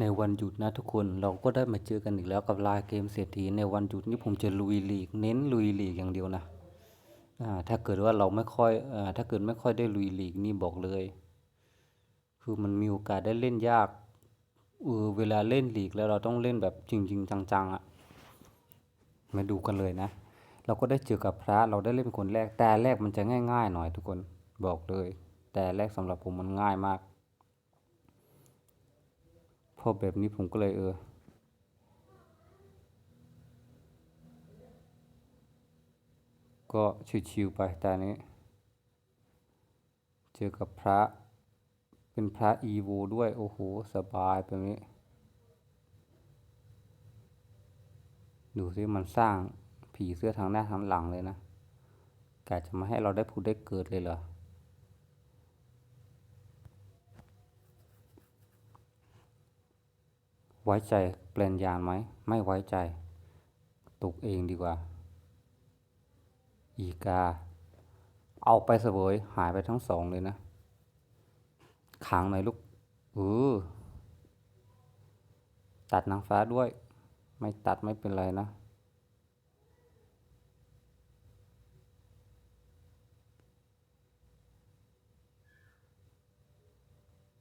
ในวันหยุดนะทุกคนเราก็ได้มาเจอกันอีกแล้วกับลายเกมเศรษฐีในวันหยุดนี้ผมจะลุยลีก เน้นลุยลีกอย่างเดียวนะอ่าถ้าเกิดว่าเราไม่ค่อยอ่าถ้าเกิดไม่ค่อยได้ลุยลีกนี่บอกเลย คือมันมีโอกาสได้เล่นยากเออเวลาเล่นลีกแล้วเราต้องเล่นแบบจริงๆจังๆอะ่ะมาดูกันเลยนะ เราก็ได้เจอกับพระเราได้เล่นเป็นคนแรกแต่แรกมันจะง่ายๆหน่อยทุกคนบอกเลย แต่แรกสำหรับผมมันง่ายมาก พอแบบนี้ผมก็เลยเออ ก็ชิวๆไปแต่นี้ เจอกับพระเป็นพระอีโวด้วย โอ้โห สบายแบบนี้ ดูสิมันสร้างผีเสื้อทางหน้าทางหลังเลยนะกะจะมาให้เราได้พูดได้เกิดเลยเหรอ ไว้ใจแปลนยานไหม ไม่ไว้ใจ ตกเองดีกว่า อีกา เอาไปเสวยหายไปทั้งสองเลยนะ ขังหน่อยลูกเออตัดนางฟ้าด้วย ไม่ตัดไม่เป็นไรนะ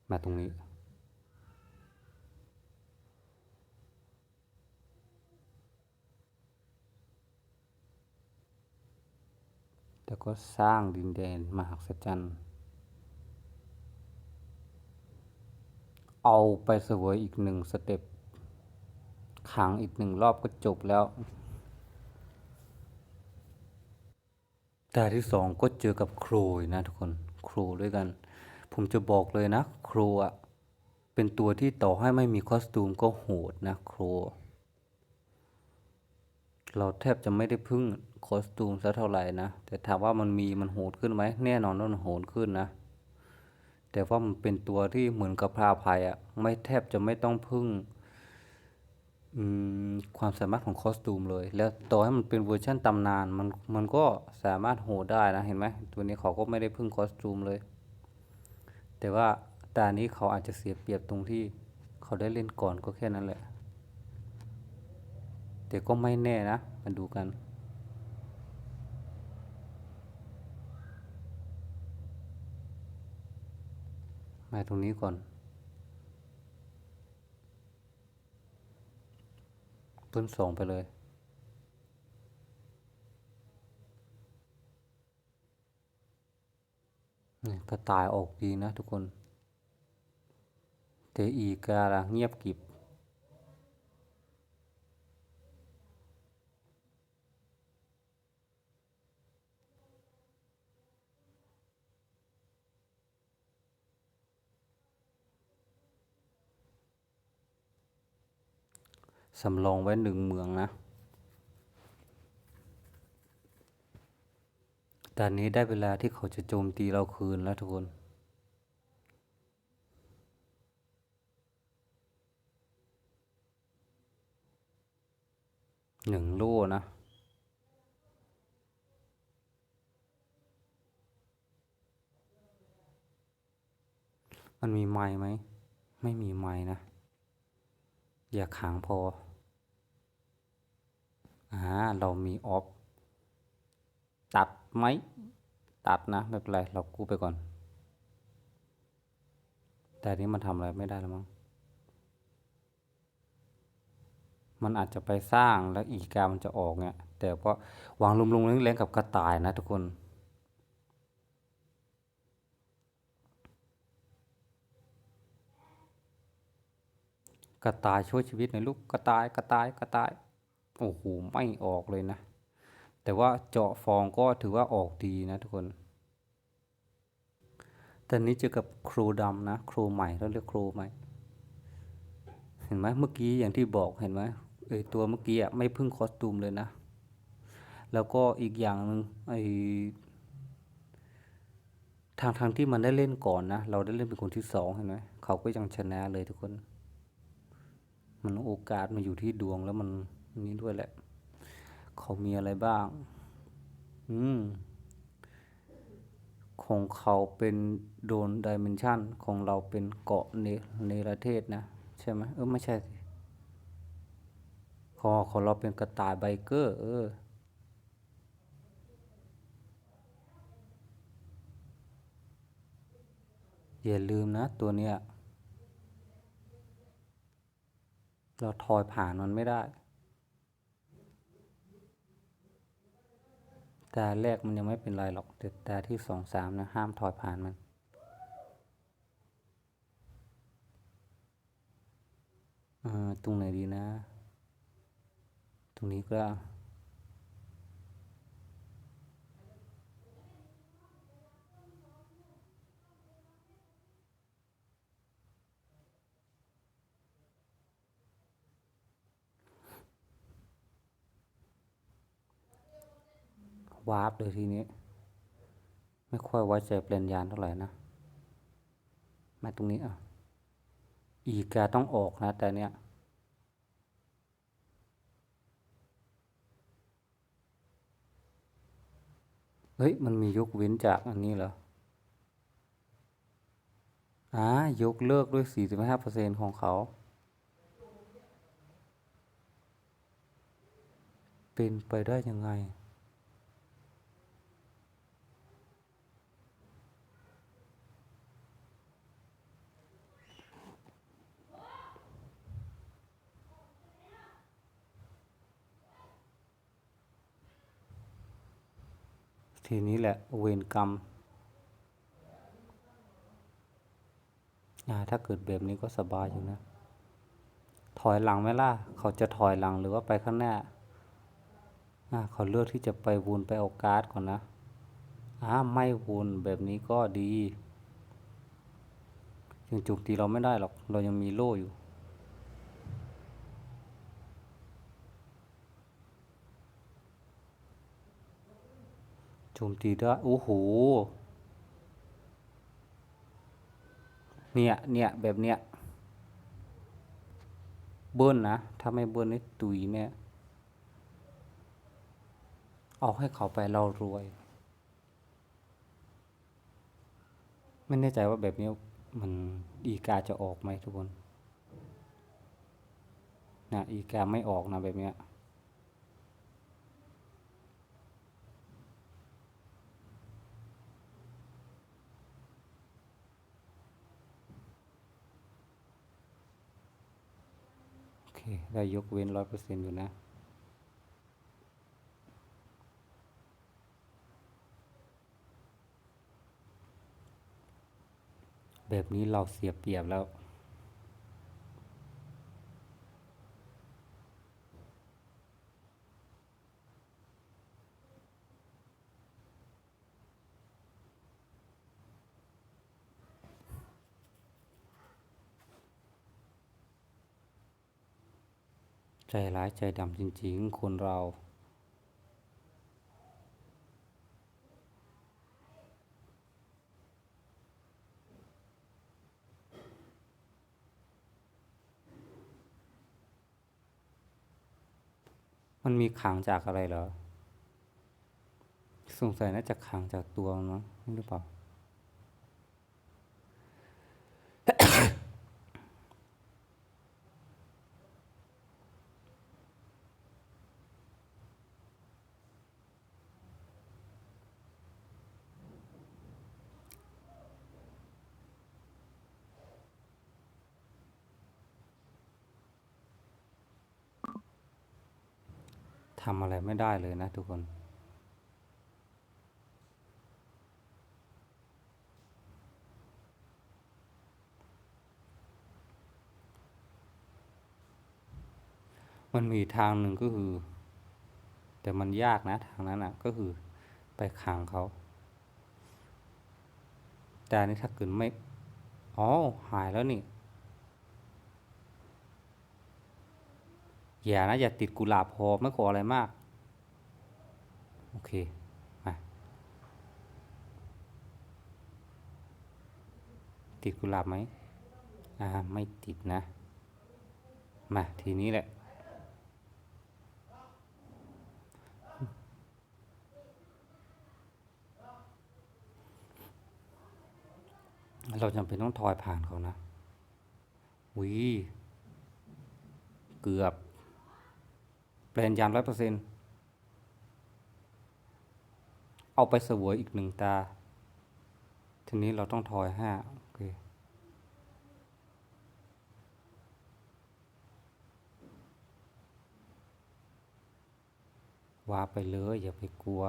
มาตรงนี้ แล้วก็สร้างดินแดนมหัศจรรย์ เอาไปเสวยอีกหนึ่งสเต็ปขังอีกหนึ่งรอบก็จบแล้วแต่ที่สองก็เจอกับโครยนะทุกคนโครด้วยกัน ผมจะบอกเลยนะโครอะเป็นตัวที่ต่อให้ไม่มีคอสตูมก็โหดนะโครเราแทบจะไม่ได้พึ่ง คอสตูมสักเท่าไหร่นะ แต่ถามว่ามันมีมันโหดขึ้นไหมแน่นอนว่ามันโหดขึ้นนะ แต่ว่ามันเป็นตัวที่เหมือนกับพระอภัยอะไม่แทบจะไม่ต้องพึ่งความสามารถของคอสตูมเลย แล้วต่อให้มันเป็นเวอร์ชันตำนานมันมันก็สามารถโหดได้นะเห็นไหมตัวนี้เขาก็ไม่ได้พึ่งคอสตูมเลย แต่ว่าตานี้เขาอาจจะเสียเปรียบตรงที่เขาได้เล่นก่อนก็แค่นั้นแหละ แต่ก็ไม่แน่นะมาดูกัน มาตรงนี้ก่อน ต้นส่งไปเลยนี่กระต่ายออกดีนะทุกคนแต่อีกาละเงียบกิบ สำรองไว้หนึ่งเมืองนะต่นี้ได้เวลาที่เขาจะโจมตีเราคืนแล้วทุกคนหนึ่งโล่นะมันมีไม้ไหม ไม่มีไม้นะ อย่าขังพอ อ่าเรามีออฟตัดไหมตัดนะไม่เป็นไรเรากู้ไปก่อน แต่นี้มันทำอะไรไม่ได้แล้วมั้งมันอาจจะไปสร้างแล้วอีกามันจะออกเนี่ยแต่ก็วางลุมๆแรงๆกับกระต่ายนะทุกคนกระต่ายช่วยชีวิตหน่อยลูกกระต่ายกระต่ายกระต่าย โอ้โหไม่ออกเลยนะ แต่ว่าเจาะฟองก็ถือว่าออกดีนะทุกคนต่นี้เจอกับครูดำนะ ครูใหม่เราเรียกครูใหม่ เห็นไหมเมื่อกี้อย่างที่บอกเห็นไหมเอยตัวเมื่อกี้อะไม่พึ่งคอสตูมเลยนะ แล้วก็อีกอย่างหนึ่งไอทางทางที่มันได้เล่นก่อนนะ เราได้เล่นเป็นคนที่สองเห็นไหมเขาก็ยังชนะเลยทุกคน มันโอกาสมาอยู่ที่ดวงแล้วมัน นี้ด้วยแหละ เขามีอะไรบ้าง อืม ของเขาเป็นโดนดิเมนชันของเราเป็นเกาะเนเนรเทศนะ ใช่ไหมเออไม่ใช่สิขอของเราเป็นกระต่ายไบเกอร์ เออ อย่าลืมนะตัวเนี้ย เราทอยผ่านมันไม่ได้ ตาแรกมันยังไม่เป็นไรหรอกแต่ตาที่สองสามนะห้ามถอยผ่านมันอ่าตรงไหนดีนะ ตรงนี้ก็ วาร์ปเลยทีนี้ ไม่ค่อยไว้ใจเปลี่ยนยานเท่าไหร่นะ มาตรงนี้อะ อีกาต้องออกนะ แต่เนี้ยเฮ้ย มันมียกเว้นจากอันนี้เหรออ่ายกเลิกด้วย 45%ของเขา เป็นไปได้ยังไง ทีนี้แหละเวรกรรมถ้าเกิดแบบนี้ก็สบายอยู่นะ ถอยหลังไหมล่ะ เขาจะถอยหลังหรือว่าไปข้างหน้าอ่าเขาเลือกที่จะไปวนไปเอาการ์ดก่อนนะอ่าไม่วนแบบนี้ก็ดียังจุกตีเราไม่ได้หรอก เรายังมีโล่อยู่ จมตีได้โอ้โหเนี่ยเนี่ยแบบเนี้ยเบิ้ลนะ ถ้าไม่เบิ้ลนี่ตุยเนี่ยเอาให้เขาไปเรารวย ไม่แน่ใจว่าแบบนี้มันอีกาจะออกไหมทุกคนนะอีกาไม่ออกนะแบบเนี้ย โอเค ได้ยกเว้นร้อยเปอร์เซ็นต์อยู่นะ แบบนี้เราเสียเปรียบแล้ว ใจร้ายใจดำจริงๆ คนเรา มันมีขังจากอะไรเหรอ สงสัยน่าจะขังจากตัวมันมั้งหรือเปล่า ทำอะไรไม่ได้เลยนะทุกคน มันมีทางหนึ่งก็คือ แต่มันยากนะทางนั้นอะ ก็คือไปขังเขา แต่อันนี้ถ้าเกิดไม่ อ๋อ หายแล้วนี่ อย่านะอย่าติดกุหลาบพอไม่ขออะไรมาก โอเคมาติดกุหลาบไหมอ่าไม่ติดนะ มาทีนี้แหละเราจำเป็นต้องทอยผ่านเขานะวิเกือบ แปลนยานร้อยเปอร์เซ็นเอาไปเสวยอีกหนึ่งตา ทีนี้เราต้องทอยห้าโอเคว่าไปเลยอย่าไปกลัว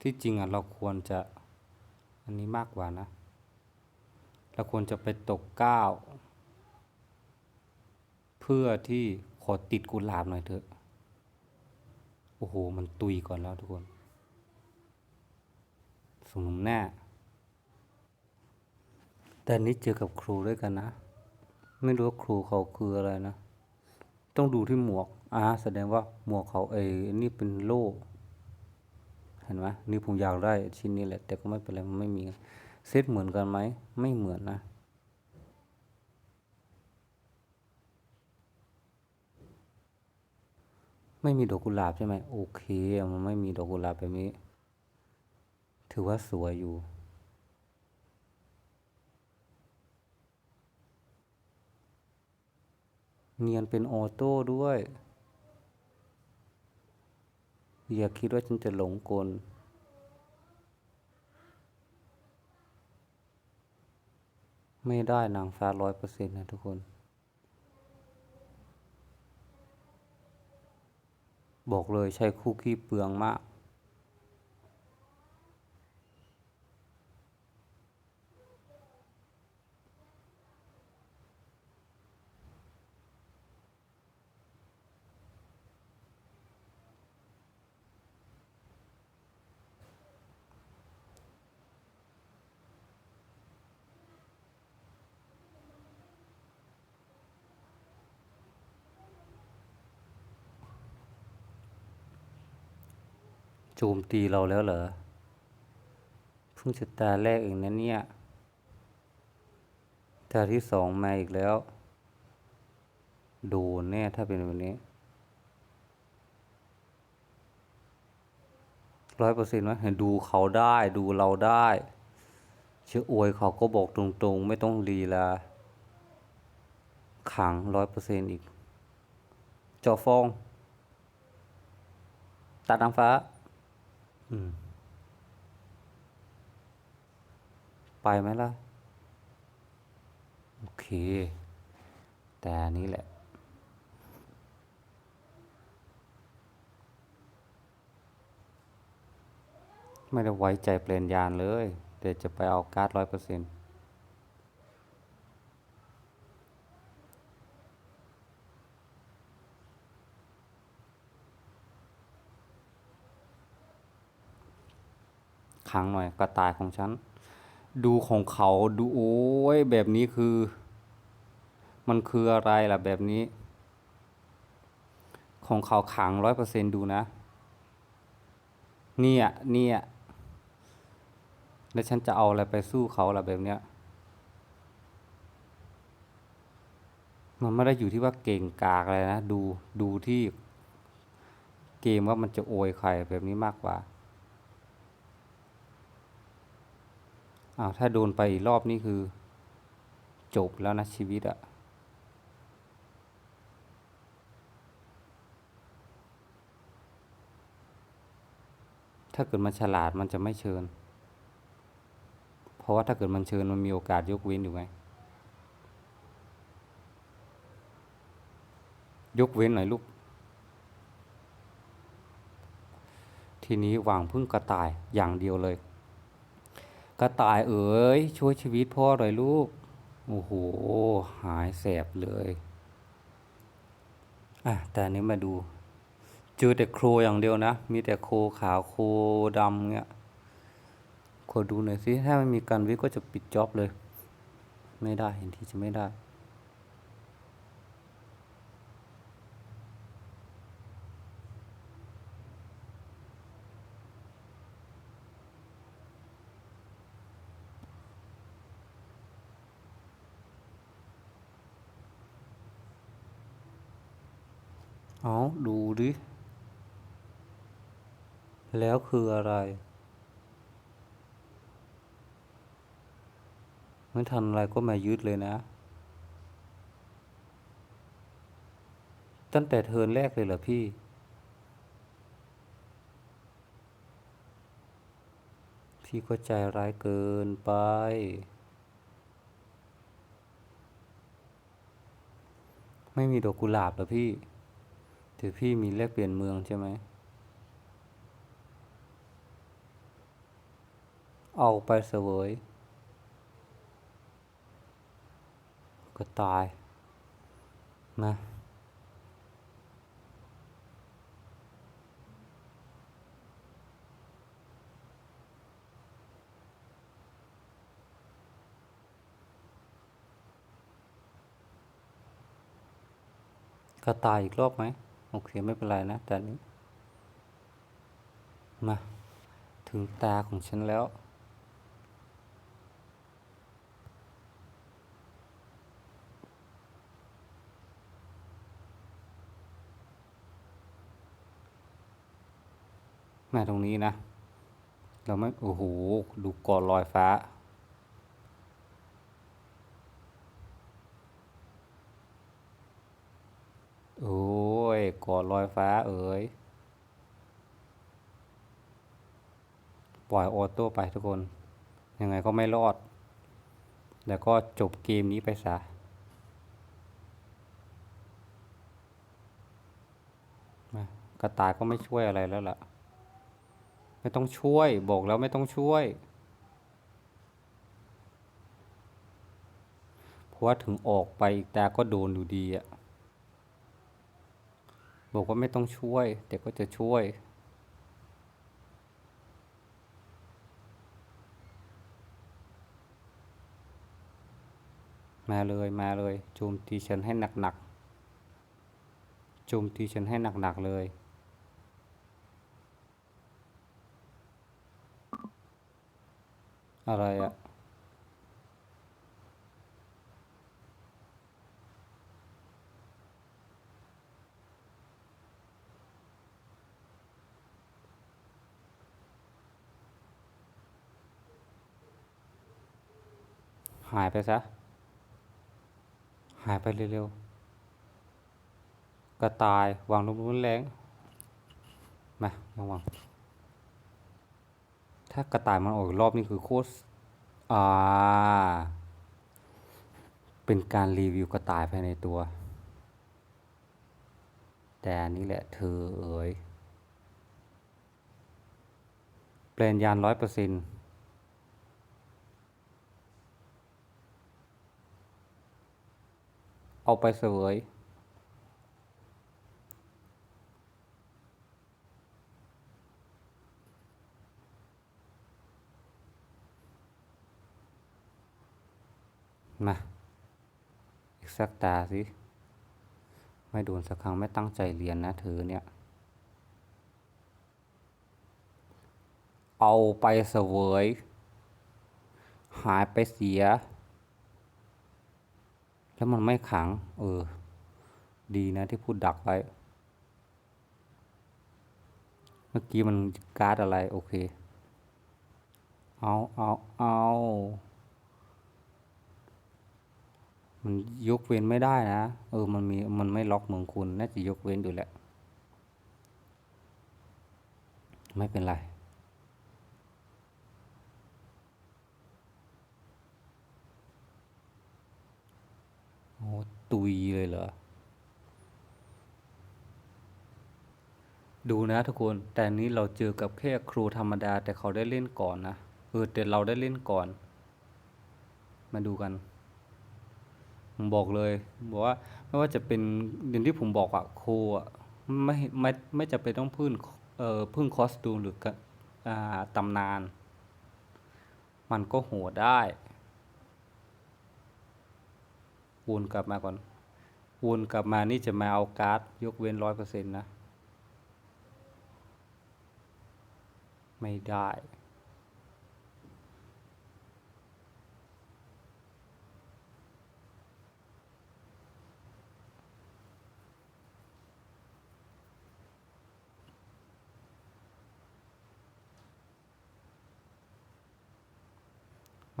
ที่จริงอะเราควรจะ อันนี้มากกว่านะ เราควรจะไปตกเก้า เพื่อที่ ขอติดกุหลาบหน่อยเถอะ โอ้โห มันตุยก่อนแล้วทุกคน สมหน้า แต่นี้เจอกับครูด้วยกันนะ ไม่รู้ว่าครูเขาคืออะไรนะ ต้องดูที่หมวกอ่าแสดงว่าหมวกเขาเอยนี่เป็นโล่ เห็นไหมนี่ผมอยากได้ชิ้นนี้แหละ แต่ก็ไม่เป็นไรมันไม่มี เซตเหมือนกันไหม ไม่เหมือนนะ ไม่มีดอกกุหลาบใช่ไหมโอเคมันไม่มีดอกกุหลาบแบบนี้ ถือว่าสวยอยู่ เนียนเป็นออโต้ด้วย อย่าคิดว่าฉันจะหลงกลไม่ได้นางฟ้าร้อยเปอร์เซ็นต์นะทุกคน บอกเลยใช้คู่ขี้เปลืองมาก โจมตีเราแล้วเหรอเพิ่งจะตาแรกเองนะเนี่ยตาที่สองมาอีกแล้วโดนแน่ถ้าเป็นแบบนี้ร้อยเปอร์เซ็นต์ไหมดูเขาได้ดูเราได้เชื่ออวยเขาก็บอกตรงๆ ไม่ต้องลีลาขังร้อยเปอร์เซ็นต์อีกจอฟอง ตัดนางฟ้า ไปไหมล่ะ โอเค แต่นนี้แหละ ไม่ได้ไว้ใจเปลี่ยนยานเลย เดี๋ยวจะไปเอาการ์ดร้อยเปอร์เซ็นต์ ขังหน่อยกระต่ายของฉัน ดูของเขาดูโอ้ยแบบนี้คือ มันคืออะไรล่ะแบบนี้ ของเขาขังร้อยเปอร์เซ็นดูนะ เนี่ยเนี่ยแล้วฉันจะเอาอะไรไปสู้เขาล่ะแบบเนี้ยมันไม่ได้อยู่ที่ว่าเก่งกากอะไรนะ ดูดูที่เกมว่ามันจะโอยใครแบบนี้มากกว่า อ้าวถ้าโดนไปอีกรอบนี่คือ จบแล้วนะชีวิตอะถ้าเกิดมันฉลาดมันจะไม่เชิญ เพราะว่าถ้าเกิดมันเชิญมันมีโอกาสยกเว้นอยู่ไง ยกเว้นหน่อยลูก ทีนี้วางพึ่งกระต่ายอย่างเดียวเลย กระต่ายเอ๋ยช่วยชีวิตพ่อหน่อยลูก โอ้โห หายแสบเลยอะแต่นนี้มาดูเจอแต่โครอย่างเดียวนะ มีแต่โคขาวโคดำเงี้ยขอดูหน่อยสิถ้าไม่มีการวิก็จะปิดจ็อบเลย ไม่ได้เห็นทีจะไม่ได้ เอาดูดิ แล้วคืออะไร ไม่ทันอะไรก็มายึดเลยนะ ตั้งแต่เทินแรกเลยเหรอพี่ พี่ก็ใจร้ายเกินไปไม่มีดอกกุหลาบเหรอพี่ ถือพี่มีแลกเปลี่ยนเมืองใช่ไหม เอาไปเสวย ก็ตาย นะก็ตายอีกรอบไหม โอเคไม่เป็นไรนะแต่นี้ มา ถึงตาของฉันแล้วมาตรงนี้นะ เราไม่ โอ้โห ดูก่อนลอยฟ้า โอ้ ยก่อนลอยฟ้าเอ๋ย ปล่อยออโต้ไปทุกคน ยังไงก็ไม่รอด แล้วก็จบเกมนี้ไปซะกระต่ายก็ไม่ช่วยอะไรแล้วล่ะ ไม่ต้องช่วย บอกแล้วไม่ต้องช่วยเพราะว่าถึงออกไปอีกตาก็โดนอยู่ดีอะ บอกว่าไม่ต้องช่วย แต่ก็จะช่วย มาเลยมาเลยโจมตีฉันให้หนักๆโจมตีฉันให้หนักๆเลยอะไรอะ หายไปซะ หายไปเร็วๆกระต่ายวางลงรุนแรงมาระวังถ้ากระต่ายมันออกรอบนี่คือโคตรอ่า เป็นการรีวิวกระต่ายภายในตัว แต่อันนี้แหละเธอเอ๋ยเปลนยานร้อยเปอร์เซ็นต์ เอาไปเสวยมา อีกสักตาสิ ไม่โดนสักครั้งไม่ตั้งใจเรียนนะเธอเนี่ย เอาไปเสวย หายไปเสีย แล้วมันไม่ขัง เออ ดีนะที่พูดดักไว้ เมื่อกี้มันการ์ดอะไร โอเค เอาเอาเอามันยกเว้นไม่ได้นะ เออ มันมี มันไม่ล็อกเมืองคุณ น่าจะยกเว้นอยู่แหละ ไม่เป็นไร โอ้ตุยเลยเหรอ ดูนะทุกคน แต่นี้เราเจอกับแค่ครูธรรมดา แต่เขาได้เล่นก่อนนะ เออแต่เราได้เล่นก่อน มาดูกันผมบอกเลยบอกว่าไม่ว่าจะเป็นอย่างที่ผมบอกอะครูอะไม่ไม่ไม่จะเป็นต้องพึ่งเอ่อพึ่งคอสตูมหรืออ่าตำนาน มันก็โหดได้ วนกลับมาก่อนวนกลับมานี่จะมาเอาการ์ดยกเว้นร้อยเปอร์เซ็นต์นะ ไม่ได้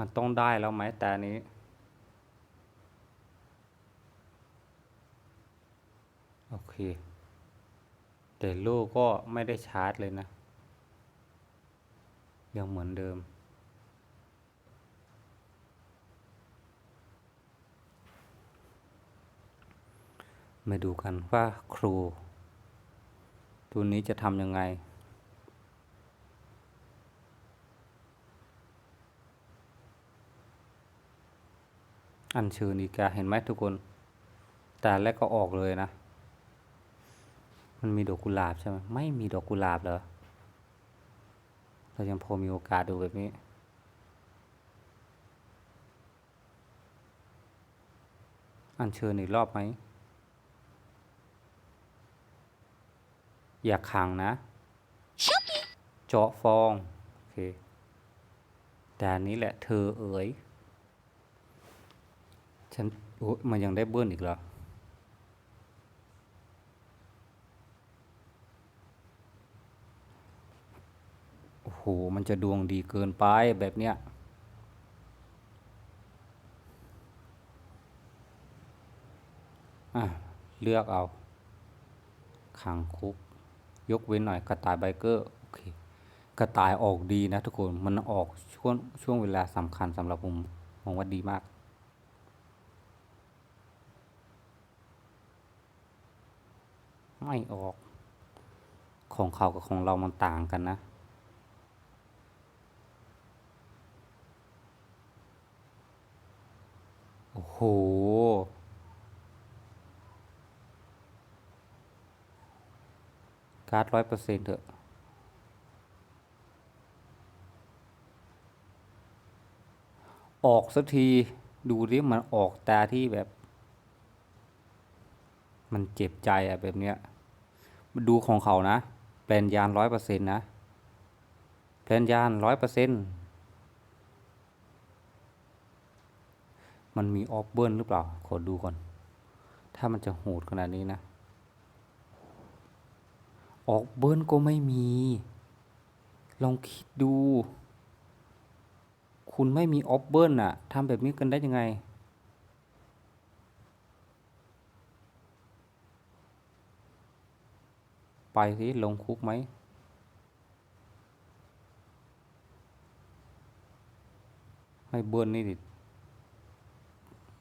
มันต้องได้แล้วไหมแต่อันนี้ โอเค แต่โล่ก็ไม่ได้ชาร์จเลยนะ ยังเหมือนเดิม มาดูกันว่าครู ตัวนี้จะทำยังไงอันเชิญอีกาเห็นไหมทุกคน แต่แรกก็ออกเลยนะ มันมีดอกกุหลาบใช่ไหมไม่มีดอกกุหลาบเหรอ เรายังพอมีโอกาสดูแบบนี้ อันเชิญอีกรอบไหม อย่าขังนะเจาะฟอง โอเคแต่นี้แหละเธอเอ๋ย ฉันโอ้ยมันยังได้เบิ้ลอีกเหรอ โอ้โห มันจะดวงดีเกินไปแบบเนี้ยเลือกเอาขังคุก ยกเว้นหน่อยกระต่ายไบเกอร์โอเคกระต่ายออกดีนะทุกคนมันออกช่วงช่วงเวลาสำคัญสำหรับผมมองว่าดีมาก ไม่ออก ของเขากับของเรามันต่างกันนะ อ้โห การ์ดร้อยเปอร์เซ็นต์เถอะ ออกสักที ดูดิมันออกตาที่แบบ มันเจ็บใจอะแบบเนี้ยมาดูของเขานะ แปลนยานร้อยเปอร์เซ็นต์นะ แปลนยานร้อยเปอร์เซ็นต์ มันมีออฟเบิร์นหรือเปล่า ขอดูก่อน ถ้ามันจะโหดขนาดนี้นะ ออกเบิร์นก็ไม่มี ลองคิดดู คุณไม่มีออฟเบิร์นอะทำแบบนี้กันได้ยังไง ไปสิลงคุกไหมไม่เบิ้ลนี่ดิ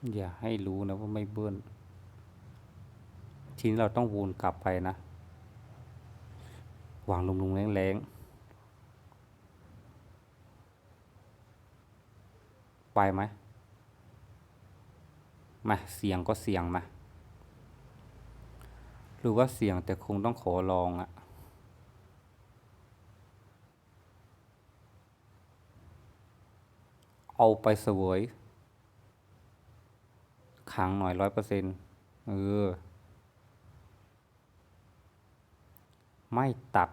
อย่าให้รู้นะว่าไม่เบิ้ลทีนี้เราต้องวนกลับไปนะวางลงๆแรงๆ ไปไหมมาเสียงก็เสียงมา หรือว่าเสียงแต่คงต้องขอลองอะเอาไปเสวย ขังหน่อยร้อยเปอร์เซ็นต์เออ ไม่ตัด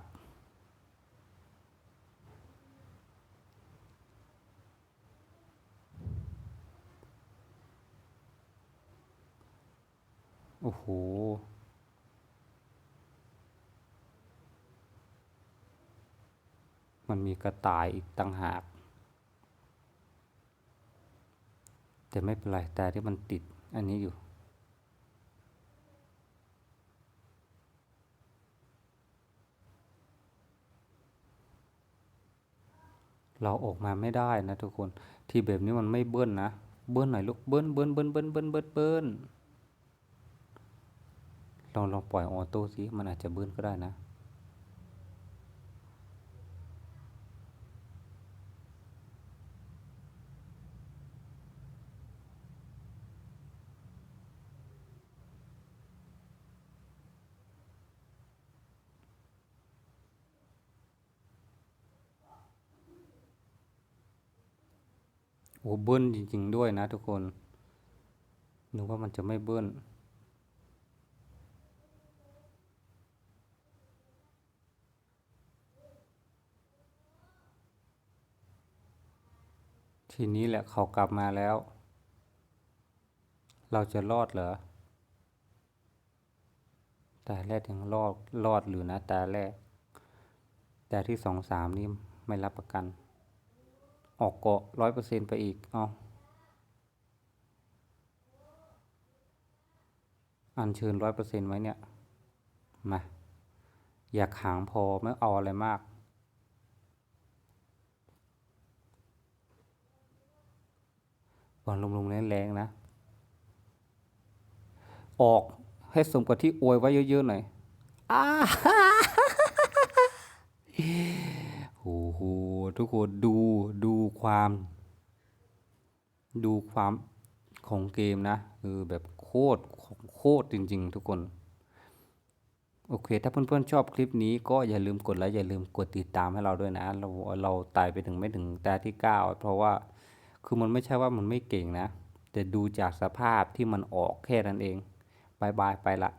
โอ้โหมันมีกระต่ายอีกต่างหาก แต่ไม่เป็นไรแต่ที่มันติด อันนี้อยู่ เราออกมาไม่ได้นะทุกคน ที่แบบนี้มันไม่เบิ้ลนะ เบิ้ลหน่อยลูก เบิ้ลเบิ้ลเบิ้ลเบิ้ลเบิ้ลเบิ้ลเบิ้ลลองลองปล่อยออโต้สิ มันอาจจะเบิ้ลก็ได้นะ โอ้เบิ้ลจริง ๆ ด้วยนะทุกคนนึกว่ามันจะไม่เบิ้ลทีนี้แหละเขากลับมาแล้ว เราจะรอดเหรอแต่แรกยังรอดรอดหรือนะแต่แรก แต่ที่สองสามนี่ไม่รับประกัน ออกเกาะร้อยเปอร์เซ็นไปอีก เอาอันเชิญร้อยเปอร์เซ็นไว้เนี่ย มา อยากหางพอไม่เอาอะไรมากบอลลงๆแรงๆนะ ออกให้สมกับที่อวยไว้เยอะๆหน่อยอ้า โอ้โหทุกคนดูดูความ ดูความของเกมนะเออแบบโคตรโคตรจริง ๆ ทุกคน โอเค ถ้าเพื่อนๆชอบคลิปนี้ก็อย่าลืมกดไลค์อย่าลืมกดติดตามให้เราด้วยนะ เราเราไต่ไปถึงไม่ถึงแต่ที่ 9 เพราะว่าคือมันไม่ใช่ว่ามันไม่เก่งนะ แต่ดูจากสภาพที่มันออกแค่นั้นเองบายบายไปละ